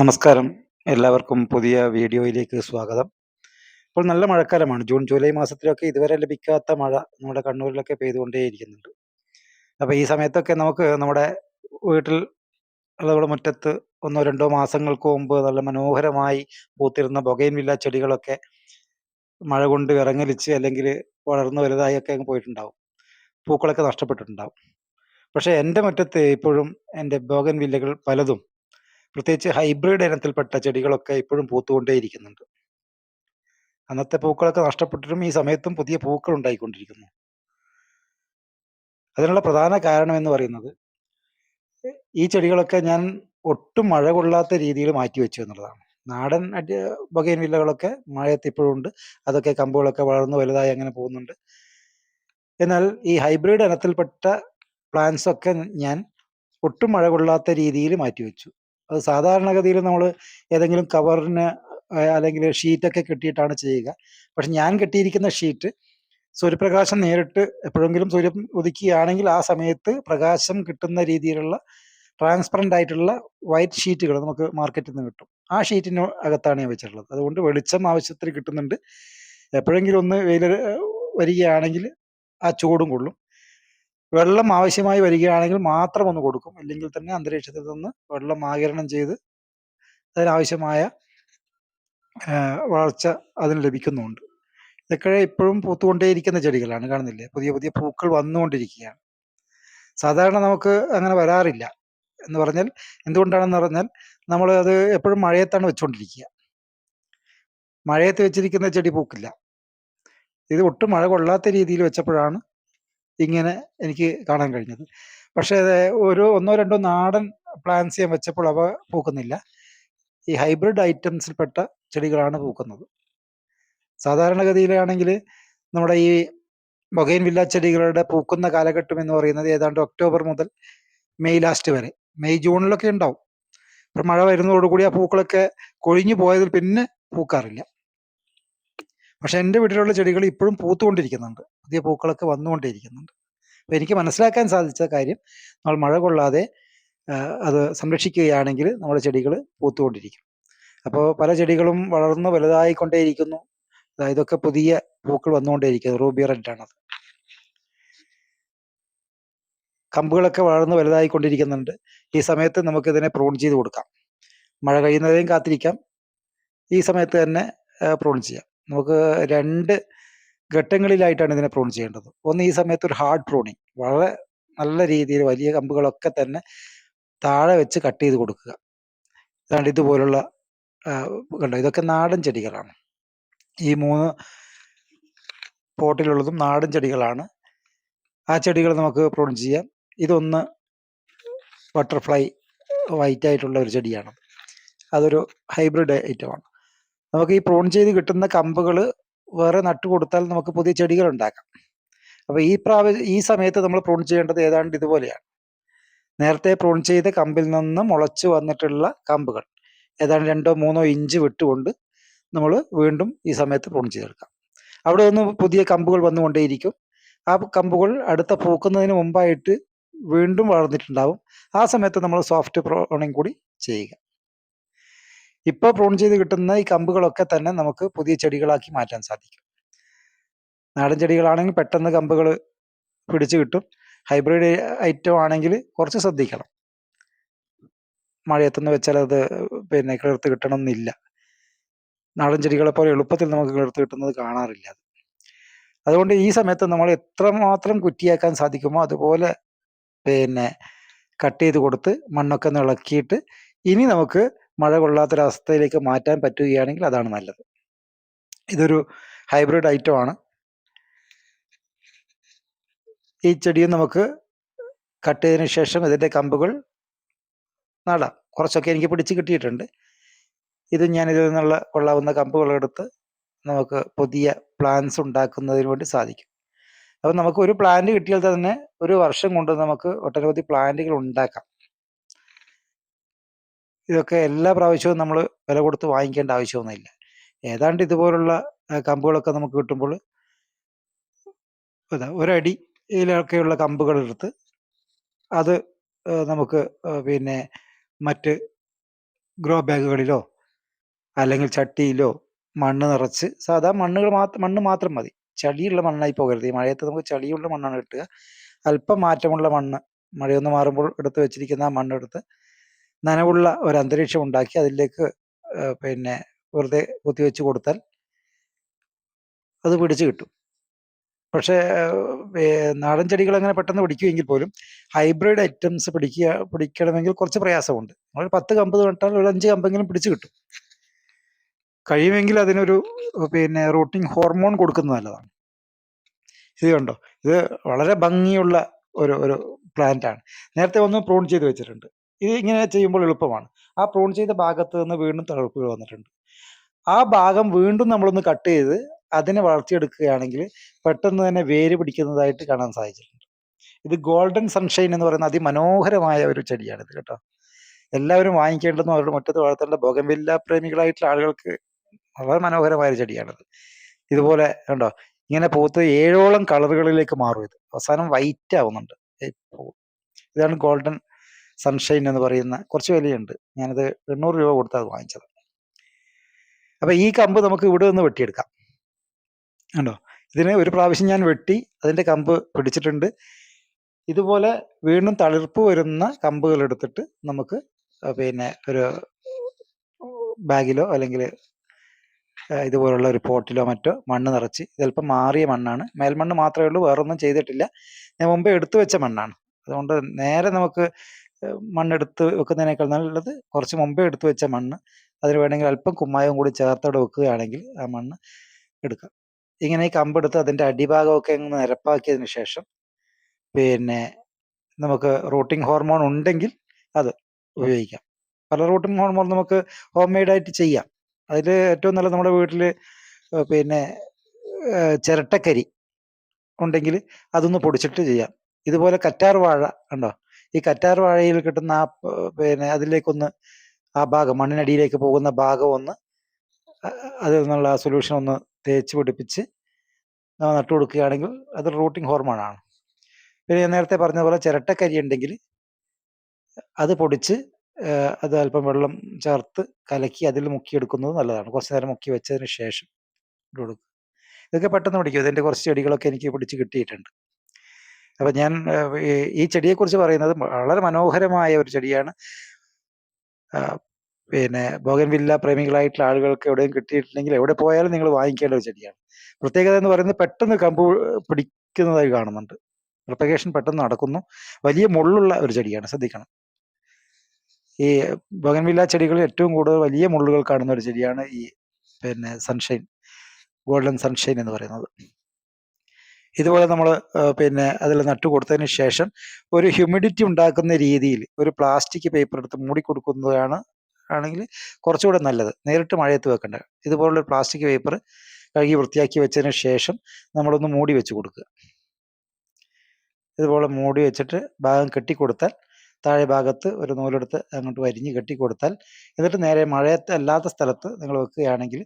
നമസ്കാരം. എല്ലാവർക്കും പുതിയ വീഡിയോയിലേക്ക് സ്വാഗതം. ഇപ്പോൾ നല്ല മഴക്കാലമാണ്. ജൂൺ, ജൂലൈ മാസത്തിലൊക്കെ ഇതുവരെ ലഭിക്കാത്ത മഴ നമ്മുടെ കണ്ണൂരിലൊക്കെ പെയ്തുകൊണ്ടേയിരിക്കുന്നുണ്ട്. അപ്പോൾ ഈ സമയത്തൊക്കെ നമുക്ക് നമ്മുടെ വീട്ടിൽ നമ്മുടെ മുറ്റത്ത് 1 2 മാസങ്ങൾക്ക് മുമ്പ് നല്ല മനോഹരമായി പൂത്തിരുന്ന ബൊഗെയിൻവില്ല ചെടികളൊക്കെ മഴ കൊണ്ട് അല്ലെങ്കിൽ വളർന്നു വളർന്ന് വലുതായൊക്കെ അങ്ങ് പോയിട്ടുണ്ടാവും. പൂക്കളൊക്കെ നഷ്ടപ്പെട്ടിട്ടുണ്ടാവും. പക്ഷേ എന്റെ മുറ്റത്ത് ഇപ്പോഴും എന്റെ ബോഗൻ വില്ലകൾ പലതും പ്രത്യേകിച്ച് ഹൈബ്രിഡ് ഇനത്തിൽപ്പെട്ട ചെടികളൊക്കെ ഇപ്പോഴും പൂത്തുകൊണ്ടേയിരിക്കുന്നുണ്ട്. അന്നത്തെ പൂക്കളൊക്കെ നഷ്ടപ്പെട്ടിട്ടും ഈ സമയത്തും പുതിയ പൂക്കൾ ഉണ്ടായിക്കൊണ്ടിരിക്കുന്നു. അതിനുള്ള പ്രധാന കാരണം എന്ന് പറയുന്നത് ഈ ചെടികളൊക്കെ ഞാൻ ഒട്ടും മഴ കൊള്ളാത്ത രീതിയിൽ മാറ്റിവെച്ചു എന്നുള്ളതാണ്. നാടൻ അടി ബൊഗെയിൻവില്ലകളൊക്കെ മഴയത്ത് ഇപ്പോഴും ഉണ്ട്. അതൊക്കെ കമ്പുകളൊക്കെ വളർന്നു വലുതായി അങ്ങനെ പോകുന്നുണ്ട്. എന്നാൽ ഈ ഹൈബ്രിഡ് ഇനത്തിൽപ്പെട്ട പ്ലാന്റ്സ് ഒക്കെ ഞാൻ ഒട്ടും മഴ കൊള്ളാത്ത രീതിയിൽ മാറ്റിവെച്ചു. അത് സാധാരണഗതിയിൽ നമ്മൾ ഏതെങ്കിലും കവറിന് അല്ലെങ്കിൽ ഷീറ്റൊക്കെ കെട്ടിയിട്ടാണ് ചെയ്യുക. പക്ഷെ ഞാൻ കെട്ടിയിരിക്കുന്ന ഷീറ്റ് സൂര്യപ്രകാശം നേരിട്ട് എപ്പോഴെങ്കിലും സൂര്യൻ ഉദിക്കുകയാണെങ്കിൽ ആ സമയത്ത് പ്രകാശം കിട്ടുന്ന രീതിയിലുള്ള ട്രാൻസ്പെറന്റ് ആയിട്ടുള്ള വൈറ്റ് ഷീറ്റുകൾ നമുക്ക് മാർക്കറ്റിൽ നിന്ന് കിട്ടും. ആ ഷീറ്റിന് അകത്താണ് ഞാൻ വെച്ചിട്ടുള്ളത്. അതുകൊണ്ട് വെളിച്ചം ആവശ്യത്തിന് കിട്ടുന്നുണ്ട്. എപ്പോഴെങ്കിലും ഒന്ന് വെയിൽ വരികയാണെങ്കിൽ ആ ചൂടും കൊള്ളും. വെള്ളം ആവശ്യമായി വരികയാണെങ്കിൽ മാത്രം ഒന്ന് കൊടുക്കും. ഇല്ലെങ്കിൽ തന്നെ അന്തരീക്ഷത്തിൽ നിന്ന് വെള്ളം ആകിരണം ചെയ്ത് അതിനാവശ്യമായ വളർച്ച അതിന് ലഭിക്കുന്നുണ്ട് ഇതൊക്കെ ഇപ്പോഴും പൂത്തുകൊണ്ടേയിരിക്കുന്ന ചെടികളാണ് കാണുന്നില്ലേ? പുതിയ പുതിയ പൂക്കൾ വന്നുകൊണ്ടിരിക്കുകയാണ്. സാധാരണ നമുക്ക് അങ്ങനെ വരാറില്ല. എന്ന് പറഞ്ഞാൽ എന്തുകൊണ്ടാണെന്ന് പറഞ്ഞാൽ നമ്മൾ അത് എപ്പോഴും മഴയത്താണ് വെച്ചുകൊണ്ടിരിക്കുക. മഴയത്ത് വെച്ചിരിക്കുന്ന ചെടി പൂക്കില്ല. ഇത് ഒട്ടും മഴ കൊള്ളാത്ത രീതിയിൽ വെച്ചപ്പോഴാണ് ഇങ്ങനെ എനിക്ക് കാണാൻ കഴിഞ്ഞത്. പക്ഷേ ഒരു 1 2 നാടൻ പ്ലാന്റ്സ് ഞാൻ വെച്ചപ്പോൾ അവ പൂക്കുന്നില്ല. ഈ ഹൈബ്രിഡ് ഐറ്റംസിൽപ്പെട്ട ചെടികളാണ് പൂക്കുന്നത്. സാധാരണഗതിയിലാണെങ്കിൽ നമ്മുടെ ഈ മൊഗൈൻ വില്ല ചെടികളുടെ പൂക്കുന്ന കാലഘട്ടം എന്ന് പറയുന്നത് ഏതാണ്ട് ഒക്ടോബർ മുതൽ മെയ് ലാസ്റ്റ് വരെ. മെയ് ജൂണിലൊക്കെ ഉണ്ടാവും. മഴ വരുന്നതോടുകൂടി ആ പൂക്കളൊക്കെ കൊഴിഞ്ഞു പോയതിൽ പിന്നെ പൂക്കാറില്ല. പക്ഷെ എന്റെ വീട്ടിലുള്ള ചെടികൾ ഇപ്പോഴും പൂത്തുകൊണ്ടിരിക്കുന്നുണ്ട്. പുതിയ പൂക്കളൊക്കെ വന്നുകൊണ്ടേയിരിക്കുന്നുണ്ട്. അപ്പോൾ എനിക്ക് മനസ്സിലാക്കാൻ സാധിച്ച കാര്യം നമ്മൾ മഴ കൊള്ളാതെ അത് സംരക്ഷിക്കുകയാണെങ്കിൽ നമ്മുടെ ചെടികൾ പൂത്തുകൊണ്ടിരിക്കും. അപ്പോൾ പല ചെടികളും വളർന്ന് വലുതായിക്കൊണ്ടേയിരിക്കുന്നു. ഇതൊക്കെ പുതിയ പൂക്കൾ വന്നുകൊണ്ടേയിരിക്കുന്നു. റൂബി റെഡ് ആണത്. കമ്പുകളൊക്കെ വളർന്ന് വലുതായിക്കൊണ്ടിരിക്കുന്നുണ്ട്. ഈ സമയത്ത് നമുക്കിതിനെ പ്രൂൺ ചെയ്ത് കൊടുക്കാം. മഴ കഴിയുന്നവരെയും കാത്തിരിക്കാം. ഈ സമയത്ത് തന്നെ പ്രൂൺ ചെയ്യാം. നമുക്ക് രണ്ട് ഘട്ടങ്ങളിലായിട്ടാണ് ഇതിനെ പ്രൂൺ ചെയ്യേണ്ടത്. ഒന്ന് ഈ സമയത്ത് ഒരു ഹാർഡ് പ്രൂണിങ് വളരെ നല്ല രീതിയിൽ വലിയ കമ്പുകളൊക്കെ തന്നെ താഴെ വെച്ച് കട്ട് ചെയ്ത് കൊടുക്കുക. അതാണ് ഇതുപോലുള്ള കണ്ടോ ഇതൊക്കെ നാടൻ ചെടികളാണ്. ഈ മൂന്ന് പോട്ടിലുള്ളതും നാടൻ ചെടികളാണ്. ആ ചെടികൾ നമുക്ക് പ്രൂൺ ചെയ്യാം. ഇതൊന്ന് ബട്ടർഫ്ലൈ വൈറ്റ് ആയിട്ടുള്ള ഒരു ചെടിയാണ്. അതൊരു ഹൈബ്രിഡ് ഐറ്റമാണ്. നമുക്ക് ഈ പ്രോൺ ചെയ്ത് കിട്ടുന്ന കമ്പുകൾ വേറെ നട്ട് കൊടുത്താൽ നമുക്ക് പുതിയ ചെടികൾ ഉണ്ടാക്കാം. അപ്പൊ ഈ പ്രാവ ഈ സമയത്ത് നമ്മൾ പ്രോൺ ചെയ്യേണ്ടത് ഏതാണ്ട് ഇതുപോലെയാണ്. നേരത്തെ പ്രോൺ ചെയ്ത കമ്പിൽ നിന്ന് മുളച്ചു വന്നിട്ടുള്ള കമ്പുകൾ ഏതാണ്ട് 2 3 ഇഞ്ച് വിട്ടുകൊണ്ട് നമ്മൾ വീണ്ടും ഈ സമയത്ത് പ്രോൺ ചെയ്തെടുക്കാം. അവിടെ നിന്ന് പുതിയ കമ്പുകൾ വന്നുകൊണ്ടേയിരിക്കും. ആ കമ്പുകൾ അടുത്ത പൂക്കുന്നതിന് മുമ്പായിട്ട് വീണ്ടും വളർന്നിട്ടുണ്ടാവും. ആ സമയത്ത് നമ്മൾ സോഫ്റ്റ് പ്രോണിങ് കൂടി ചെയ്യുക. ഇപ്പൊ പ്രൂൺ ചെയ്ത് കിട്ടുന്ന ഈ കമ്പുകളൊക്കെ തന്നെ നമുക്ക് പുതിയ ചെടികളാക്കി മാറ്റാൻ സാധിക്കും. നാടൻ ചെടികളാണെങ്കിൽ പെട്ടെന്ന് കമ്പുകൾ പിടിച്ചു കിട്ടും. ഹൈബ്രിഡ് ഐറ്റം ആണെങ്കിൽ കുറച്ച് ശ്രദ്ധിക്കണം. മഴയത്തുനിന്ന് വെച്ചാൽ അത് പിന്നെ കിളിർത്ത് കിട്ടണം എന്നില്ല നാടൻ ചെടികളെ പോലെ എളുപ്പത്തിൽ നമുക്ക് കിളിർത്ത് കിട്ടുന്നത് കാണാറില്ല. അതുകൊണ്ട് ഈ സമയത്ത് നമ്മൾ എത്രമാത്രം കുറ്റിയാക്കാൻ സാധിക്കുമോ അതുപോലെ പിന്നെ കട്ട് ചെയ്ത് കൊടുത്ത് മണ്ണൊക്കെ ഒന്ന് ഇളക്കിയിട്ട് ഇനി നമുക്ക് മഴ കൊള്ളാത്തൊരവസ്ഥയിലേക്ക് മാറ്റാൻ പറ്റുകയാണെങ്കിൽ അതാണ് നല്ലത്. ഇതൊരു ഹൈബ്രിഡ് ഐറ്റം ആണ്. ഈ ചെടിയും നമുക്ക് കട്ട് ചെയ്തതിന് ശേഷം ഇതിന്റെ കമ്പുകൾ നടാം. കുറച്ചൊക്കെ എനിക്ക് പിടിച്ച് കിട്ടിയിട്ടുണ്ട്. ഇത് ഞാൻ ഇതിൽ നിന്നുള്ള കൊള്ളാവുന്ന കമ്പുകളെടുത്ത് നമുക്ക് പുതിയ പ്ലാന്റ്സ് ഉണ്ടാക്കുന്നതിന് വേണ്ടി സാധിക്കും. അപ്പം നമുക്ക് ഒരു പ്ലാന്റ് കിട്ടിയാൽ തന്നെ ഒരു വർഷം കൊണ്ട് നമുക്ക് ഒട്ടനവധി പ്ലാന്റുകൾ ഉണ്ടാക്കാം. ഇതൊക്കെ എല്ലാ പ്രാവശ്യവും നമ്മൾ വില കൊടുത്ത് വാങ്ങിക്കേണ്ട ആവശ്യമൊന്നുമില്ല. ഏതാണ്ട് ഇതുപോലുള്ള കമ്പുകളൊക്കെ നമുക്ക് കിട്ടുമ്പോൾ ഒരടിയിലൊക്കെയുള്ള കമ്പുകൾ എടുത്ത് അത് നമുക്ക് പിന്നെ മറ്റ് ഗ്രോ ബാഗുകളിലോ അല്ലെങ്കിൽ ചട്ടിയിലോ മണ്ണ് നിറച്ച് സാധാ മണ്ണുകൾ മാത്രം മണ്ണ് മാത്രം മതി. ചളിയുള്ള മണ്ണായി പോകരുത്. ഈ മഴയത്ത് നമുക്ക് ചളിയുള്ള മണ്ണാണ് കിട്ടുക. അല്പം മാറ്റമുള്ള മണ്ണ് മഴയൊന്ന് മാറുമ്പോൾ എടുത്ത് വെച്ചിരിക്കുന്ന ആ മണ്ണെടുത്ത് നനവുള്ള ഒരു അന്തരീക്ഷം ഉണ്ടാക്കി അതിലേക്ക് പിന്നെ വെറുതെ കുത്തിവെച്ച് കൊടുത്താൽ അത് പിടിച്ചു കിട്ടും. പക്ഷേ നാടൻ ചെടികൾ അങ്ങനെ പെട്ടെന്ന് പിടിക്കുമെങ്കിൽ പോലും ഹൈബ്രിഡ് ഐറ്റംസ് പിടിക്കുക പിടിക്കണമെങ്കിൽ കുറച്ച് പ്രയാസമുണ്ട്. നമ്മൾ പത്ത് കമ്പ് നട്ടാൽ ഒരു അഞ്ച് കമ്പെങ്കിലും പിടിച്ചു കിട്ടും. കഴിയുമെങ്കിൽ അതിനൊരു പിന്നെ റൂട്ടിംഗ് ഹോർമോൺ കൊടുക്കുന്നത് നല്ലതാണ്. ഇത് കണ്ടോ? ഇത് വളരെ ഭംഗിയുള്ള ഒരു ഒരു പ്ലാന്റ് ആണ് നേരത്തെ ഒന്ന് പ്രൂൺ ചെയ്ത് വെച്ചിട്ടുണ്ട്. ഇത് ഇങ്ങനെ ചെയ്യുമ്പോൾ എളുപ്പമാണ്. ആ പ്രൂൺ ചെയ്ത ഭാഗത്ത് നിന്ന് വീണ്ടും തളർപ്പുകൾ വന്നിട്ടുണ്ട്. ആ ഭാഗം വീണ്ടും നമ്മളൊന്ന് കട്ട് ചെയ്ത് അതിനെ വളർത്തിയെടുക്കുകയാണെങ്കിൽ പെട്ടെന്ന് തന്നെ വേര് പിടിക്കുന്നതായിട്ട് കാണാൻ സാധിച്ചിട്ടുണ്ട്. ഇത് ഗോൾഡൻ സൺഷൈൻ എന്ന് പറയുന്ന അതിമനോഹരമായ ഒരു ചെടിയാണ് ഇത് കേട്ടോ. എല്ലാവരും വാങ്ങിക്കേണ്ടതും അവരുടെ മുറ്റത്ത് വളർത്തേണ്ട ബോഗംവില്ല പ്രേമികളായിട്ടുള്ള ആളുകൾക്ക് വളരെ മനോഹരമായ ഒരു ചെടിയാണിത്. ഇതുപോലെ കണ്ടോ ഇങ്ങനെ പൂത്ത് ഏഴോളം കളറുകളിലേക്ക് മാറും ഇത്. അവസാനം വൈറ്റ് ആവുന്നുണ്ട്. ഇതാണ് ഗോൾഡൻ സൺഷൈൻ എന്ന് പറയുന്ന കുറച്ച് വിലയുണ്ട്. ഞാനത് എണ്ണൂറ് രൂപ കൊടുത്താണ് വാങ്ങിച്ചത്. അപ്പം ഈ കമ്പ് നമുക്ക് ഇവിടെ നിന്ന് വെട്ടിയെടുക്കാം. കണ്ടോ? ഇതിന് ഒരു പ്രാവശ്യം ഞാൻ വെട്ടി അതിന്റെ കമ്പ് പിടിച്ചിട്ടുണ്ട്. ഇതുപോലെ വീണ്ടും തളിർപ്പ് വരുന്ന കമ്പുകൾ എടുത്തിട്ട് നമുക്ക് പിന്നെ ഒരു ബാഗിലോ അല്ലെങ്കിൽ ഇതുപോലുള്ള ഒരു പോട്ടിലോ മറ്റോ മണ്ണ് നിറച്ച് ചിലപ്പോൾ മാറിയ മണ്ണാണ്. മേൽമണ്ണ് മാത്രമേ ഉള്ളൂ വേറൊന്നും ചെയ്തിട്ടില്ല. ഞാൻ മുമ്പേ എടുത്തു വെച്ച മണ്ണാണ്. അതുകൊണ്ട് നേരെ നമുക്ക് മണ്ണെടുത്ത് വെക്കുന്നതിനേക്കാൾ നല്ലത് കുറച്ച് മുമ്പേ എടുത്തു വെച്ച മണ്ണ്. അതിന് വേണമെങ്കിൽ അല്പം കുമ്മായവും കൂടി ചേർത്തോടെ വെക്കുകയാണെങ്കിൽ ആ മണ്ണ് എടുക്കാം. ഇങ്ങനെ ഈ കമ്പെടുത്ത് അതിന്റെ അടിഭാഗമൊക്കെ അങ്ങ് നിരപ്പാക്കിയതിന് ശേഷം പിന്നെ നമുക്ക് റൂട്ടിംഗ് ഹോർമോൺ ഉണ്ടെങ്കിൽ അത് ഉപയോഗിക്കാം. പല റൂട്ടിംഗ് ഹോർമോൺ നമുക്ക് ഹോം മെയ്ഡായിട്ട് ചെയ്യാം. അതിൽ ഏറ്റവും നല്ലത് നമ്മുടെ വീട്ടിൽ പിന്നെ ചിരട്ടക്കരി ഉണ്ടെങ്കിൽ അതൊന്ന് പൊടിച്ചിട്ട് ചെയ്യാം. ഇതുപോലെ കറ്റാർ വാഴ കണ്ടോ ഈ കറ്റാർ വാഴയിൽ കിട്ടുന്ന ആ പിന്നെ അതിലേക്കൊന്ന് ആ ഭാഗം മണ്ണിനടിയിലേക്ക് പോകുന്ന ഭാഗം ഒന്ന് അതിൽ നിന്നുള്ള ആ സൊല്യൂഷൻ ഒന്ന് തേച്ച് പിടിപ്പിച്ച് നമ്മൾ നട്ടു കൊടുക്കുകയാണെങ്കിൽ അത് റൂട്ടിംഗ് ഹോർമോൺ ആണ്. പിന്നെ ഞാൻ നേരത്തെ പറഞ്ഞതുപോലെ പോലെ ചിരട്ടക്കരി ഉണ്ടെങ്കിൽ അത് പൊടിച്ച് അത് അല്പം വെള്ളം ചേർത്ത് കലക്കി അതിൽ മുക്കിയെടുക്കുന്നത് നല്ലതാണ്. കുറച്ച് നേരം മുക്കി വെച്ചതിന് ശേഷം ഇട്ട് കൊടുക്കുക. ഇതൊക്കെ പെട്ടെന്ന് പിടിക്കും. ഇതിന്റെ കുറച്ച് ചെടികളൊക്കെ എനിക്ക് പിടിച്ച് കിട്ടിയിട്ടുണ്ട്. അപ്പം ഞാൻ ഈ- ചെടിയെ ചെടിയെക്കുറിച്ച് പറയുന്നത് വളരെ മനോഹരമായ ഒരു ചെടിയാണ്. പിന്നെ ബോഗൻവില്ല പ്രേമികളായിട്ടുള്ള ആളുകൾക്ക് എവിടെയും കിട്ടിയിട്ടില്ലെങ്കിൽ എവിടെ പോയാലും നിങ്ങൾ വാങ്ങിക്കേണ്ട ഒരു ചെടിയാണ്. പ്രത്യേകത എന്ന് പറയുന്നത് പെട്ടെന്ന് കമ്പ് പിടിക്കുന്നതായി കാണുന്നുണ്ട്. പ്രൊപ്പഗേഷൻ പെട്ടെന്ന് നടക്കുന്നു. വലിയ മുള്ളുള്ള ഒരു ചെടിയാണ് ശ്രദ്ധിക്കണം. ഈ ബോഗൻവില്ല ചെടികളിൽ ഏറ്റവും കൂടുതൽ വലിയ മുള്ളുകൾ കാണുന്ന ഒരു ചെടിയാണ് ഈ പിന്നെ സൺഷൈൻ ഗോൾഡൻ സൺഷൈൻ എന്ന് പറയുന്നത്. ഇതുപോലെ നമ്മൾ പിന്നെ അതിൽ നട്ടു കൊടുത്തതിന് ശേഷം ഒരു ഹ്യൂമിഡിറ്റി ഉണ്ടാക്കുന്ന രീതിയിൽ ഒരു പ്ലാസ്റ്റിക് പേപ്പർ എടുത്ത് മൂടി കൊടുക്കുന്നതാണ് ആണെങ്കിൽ കുറച്ചുകൂടെ നല്ലത്. നേരിട്ട് മഴയത്ത് വെക്കേണ്ട. ഇതുപോലുള്ള പ്ലാസ്റ്റിക് പേപ്പർ കഴുകി വൃത്തിയാക്കി വെച്ചതിന് ശേഷം നമ്മളൊന്ന് മൂടി വെച്ച് കൊടുക്കുക. ഇതുപോലെ മൂടി വെച്ചിട്ട് ഭാഗം കെട്ടിക്കൊടുത്താൽ താഴെ ഭാഗത്ത് ഒരു നൂലെടുത്ത് അങ്ങോട്ട് വരിഞ്ഞ് കെട്ടിക്കൊടുത്താൽ എന്നിട്ട് നേരെ മഴയത്ത് അല്ലാത്ത സ്ഥലത്ത് നിങ്ങൾ വെക്കുകയാണെങ്കിൽ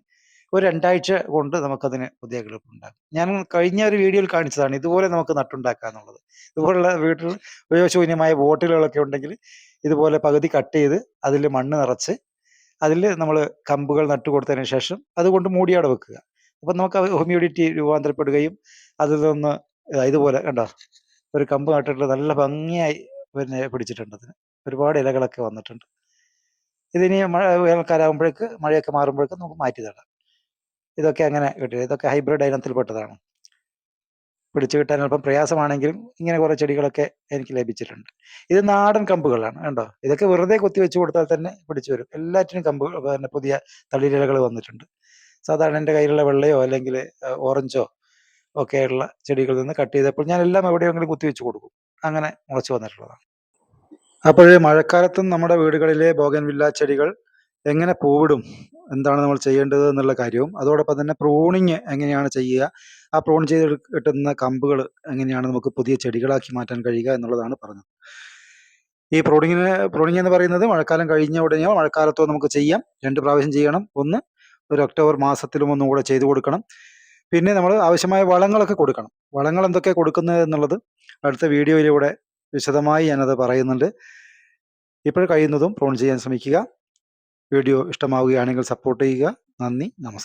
ഒരു രണ്ടാഴ്ച കൊണ്ട് നമുക്കതിന് പുതിയ കിളിപ്പ് ഉണ്ടാകും ഞാൻ കഴിഞ്ഞ ഒരു വീഡിയോയിൽ കാണിച്ചതാണ്. ഇതുപോലെ നമുക്ക് നട്ടുണ്ടാക്കുക എന്നുള്ളത് ഇതുപോലുള്ള വീട്ടിൽ ഉപയോഗശൂന്യമായ ബോട്ടിലുകളൊക്കെ ഉണ്ടെങ്കിൽ ഇതുപോലെ പകുതി കട്ട് ചെയ്ത് അതിൽ മണ്ണ് നിറച്ച് അതിൽ നമ്മൾ കമ്പുകൾ നട്ടു കൊടുത്തതിന് ശേഷം അതുകൊണ്ട് മൂടിയോടെ വെക്കുക. അപ്പം നമുക്ക് ഹ്യൂമിഡിറ്റി രൂപാന്തരപ്പെടുകയും അതിൽ നിന്ന് ഇതുപോലെ കണ്ടോ ഒരു കമ്പ് നട്ടിട്ട് നല്ല ഭംഗിയായി പിന്നെ പിടിച്ചിട്ടുണ്ട് അതിന്. ഒരുപാട് ഇലകളൊക്കെ വന്നിട്ടുണ്ട്. ഇതിനി മഴ വേനൽക്കാലാകുമ്പോഴേക്ക് മഴയൊക്കെ മാറുമ്പോഴേക്ക് നമുക്ക് മാറ്റി തരാം. ഇതൊക്കെ അങ്ങനെ കിട്ടുക ഇതൊക്കെ ഹൈബ്രിഡ് ഇനത്തിൽപ്പെട്ടതാണ് പിടിച്ചു കിട്ടാൻ അല്പം പ്രയാസമാണെങ്കിലും ഇങ്ങനെ കുറേ ചെടികളൊക്കെ എനിക്ക് ലഭിച്ചിട്ടുണ്ട്. ഇത് നാടൻ കമ്പുകളാണ് കണ്ടോ? ഇതൊക്കെ വെറുതെ കുത്തി വെച്ച് കൊടുത്താൽ തന്നെ പിടിച്ചു വരും. എല്ലാറ്റിനും കമ്പ് പിന്നെ പുതിയ തളിരിലകൾ വന്നിട്ടുണ്ട്. സാധാരണ എന്റെ കയ്യിലുള്ള വെള്ളയോ അല്ലെങ്കിൽ ഓറഞ്ചോ ഒക്കെയുള്ള ചെടികളിൽ നിന്ന് കട്ട് ചെയ്തപ്പോൾ ഞാൻ എല്ലാം എവിടെയെങ്കിലും കുത്തി വെച്ച് കൊടുക്കും. അങ്ങനെ മുളച്ചു വന്നിട്ടുള്ളതാണ്. അപ്പോൾ മഴക്കാലത്തും നമ്മുടെ വീടുകളിലെ ബോഗൻവില്ല ചെടികൾ എങ്ങനെ പൂവിടും? എന്താണ് നമ്മൾ ചെയ്യേണ്ടത് എന്നുള്ള കാര്യവും അതോടൊപ്പം തന്നെ പ്രൂണിങ് എങ്ങനെയാണ് ചെയ്യുക ആ പ്രൂൺ ചെയ്ത് കിട്ടുന്ന കമ്പുകൾ എങ്ങനെയാണ് നമുക്ക് പുതിയ ചെടികളാക്കി മാറ്റാൻ കഴിയുക എന്നുള്ളതാണ് പറഞ്ഞത്. ഈ പ്രൂണിങ്ങിന് പ്രൂണിങ് എന്ന് പറയുന്നത് മഴക്കാലം കഴിഞ്ഞ ഉടനെയോ മഴക്കാലത്തോ നമുക്ക് ചെയ്യാം. രണ്ട് പ്രാവശ്യം ചെയ്യണം. ഒന്ന് ഒരു ഒക്ടോബർ മാസത്തിലും ഒന്നും കൂടെ ചെയ്തു കൊടുക്കണം. പിന്നെ നമ്മൾ ആവശ്യമായ വളങ്ങളൊക്കെ കൊടുക്കണം. വളങ്ങൾ എന്തൊക്കെ കൊടുക്കുന്നത് എന്നുള്ളത് അടുത്ത വീഡിയോയിലൂടെ വിശദമായി ഞാനത് പറയുന്നുണ്ട്. ഇപ്പോൾ കഴിയുന്നതും പ്രൂൺ ചെയ്യാൻ ശ്രമിക്കുക. വീഡിയോ ഇഷ്ടമാവുകയാണെങ്കിൽ സപ്പോർട്ട് ചെയ്യുക. നന്ദി. നമസ്കാരം.